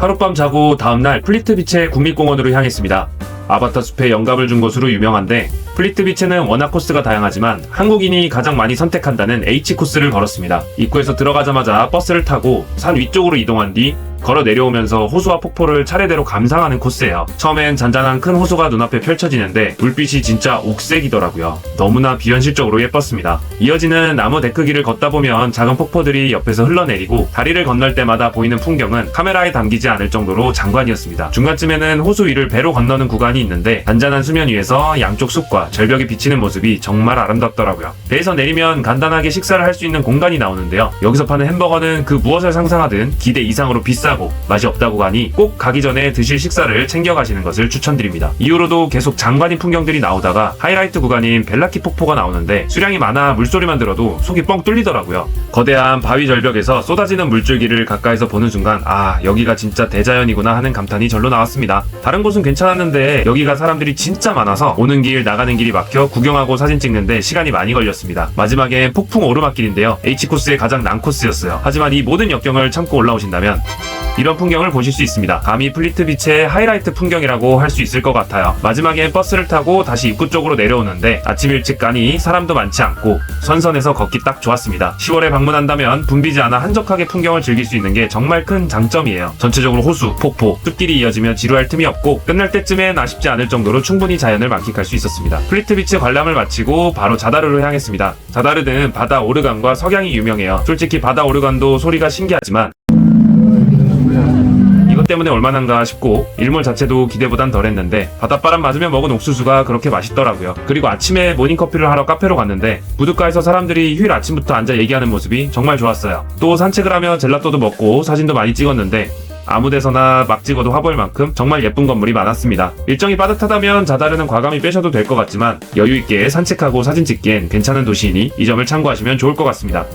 하룻밤 자고 다음날 플리트비치의 국립공원으로 향했습니다. 아바타 숲에 영감을 준 곳으로 유명한데 플리트비치는 워낙 코스가 다양하지만 한국인이 가장 많이 선택한다는 H 코스를 걸었습니다. 입구에서 들어가자마자 버스를 타고 산 위쪽으로 이동한 뒤 걸어 내려오면서 호수와 폭포를 차례대로 감상하는 코스예요. 처음엔 잔잔한 큰 호수가 눈앞에 펼쳐지는데 불빛이 진짜 옥색이더라고요. 너무나 비현실적으로 예뻤습니다. 이어지는 나무 데크길을 걷다 보면 작은 폭포들이 옆에서 흘러내리고 다리를 건널 때마다 보이는 풍경은 카메라에 담기지 않을 정도로 장관이었습니다. 중간쯤에는 호수 위를 배로 건너는 구간이 있는데 잔잔한 수면 위에서 양쪽 숲과 절벽이 비치는 모습이 정말 아름답더라고요. 배에서 내리면 간단하게 식사를 할 수 있는 공간이 나오는데요. 여기서 파는 햄버거는 그 무엇을 상상하든 기대 이상으로 비 싸고 맛이 없다고 하니 꼭 가기 전에 드실 식사를 챙겨 가시는 것을 추천드립니다. 이후로도 계속 장관인 풍경들이 나오다가 하이라이트 구간인 벨라키 폭포가 나오는데 수량이 많아 물소리만 들어도 속이 뻥 뚫리더라고요. 거대한 바위 절벽에서 쏟아지는 물줄기를 가까이서 보는 순간 아 여기가 진짜 대자연이구나 하는 감탄이 절로 나왔습니다. 다른 곳은 괜찮았는데 여기가 사람들이 진짜 많아서 오는 길 나가는 길이 막혀 구경하고 사진 찍는데 시간이 많이 걸렸습니다. 마지막엔 폭풍 오르막길인데요. H코스의 가장 난 코스였어요. 하지만 이 모든 역경을 참고 올라오신다면 이런 풍경을 보실 수 있습니다. 감히 플리트 비치의 하이라이트 풍경이라고 할 수 있을 것 같아요. 마지막엔 버스를 타고 다시 입구 쪽으로 내려오는데 아침 일찍 가니 사람도 많지 않고 선선해서 걷기 딱 좋았습니다. 10월에 방문한다면 붐비지 않아 한적하게 풍경을 즐길 수 있는 게 정말 큰 장점이에요. 전체적으로 호수, 폭포, 숲길이 이어지면 지루할 틈이 없고 끝날 때쯤엔 아쉽지 않을 정도로 충분히 자연을 만끽할 수 있었습니다. 플리트 비치 관람을 마치고 바로 자다르로 향했습니다. 자다르는 바다 오르간과 석양이 유명해요. 솔직히 바다 오르간도 소리가 신기하지만 때문에 얼마나인가 싶고 일몰 자체도 기대보단 덜했는데 바닷바람 맞으며 먹은 옥수수가 그렇게 맛있더라고요. 그리고 아침에 모닝커피를 하러 카페로 갔는데 부둣가에서 사람들이 휴일 아침부터 앉아 얘기하는 모습이 정말 좋았어요. 또 산책을 하며 젤라또도 먹고 사진도 많이 찍었는데 아무데서나 막 찍어도 화보일 만큼 정말 예쁜 건물이 많았습니다. 일정이 빠듯하다면 자다르는 과감히 빼셔도 될 것 같지만 여유 있게 산책하고 사진 찍기엔 괜찮은 도시이니 이 점을 참고하시면 좋을 것 같습니다.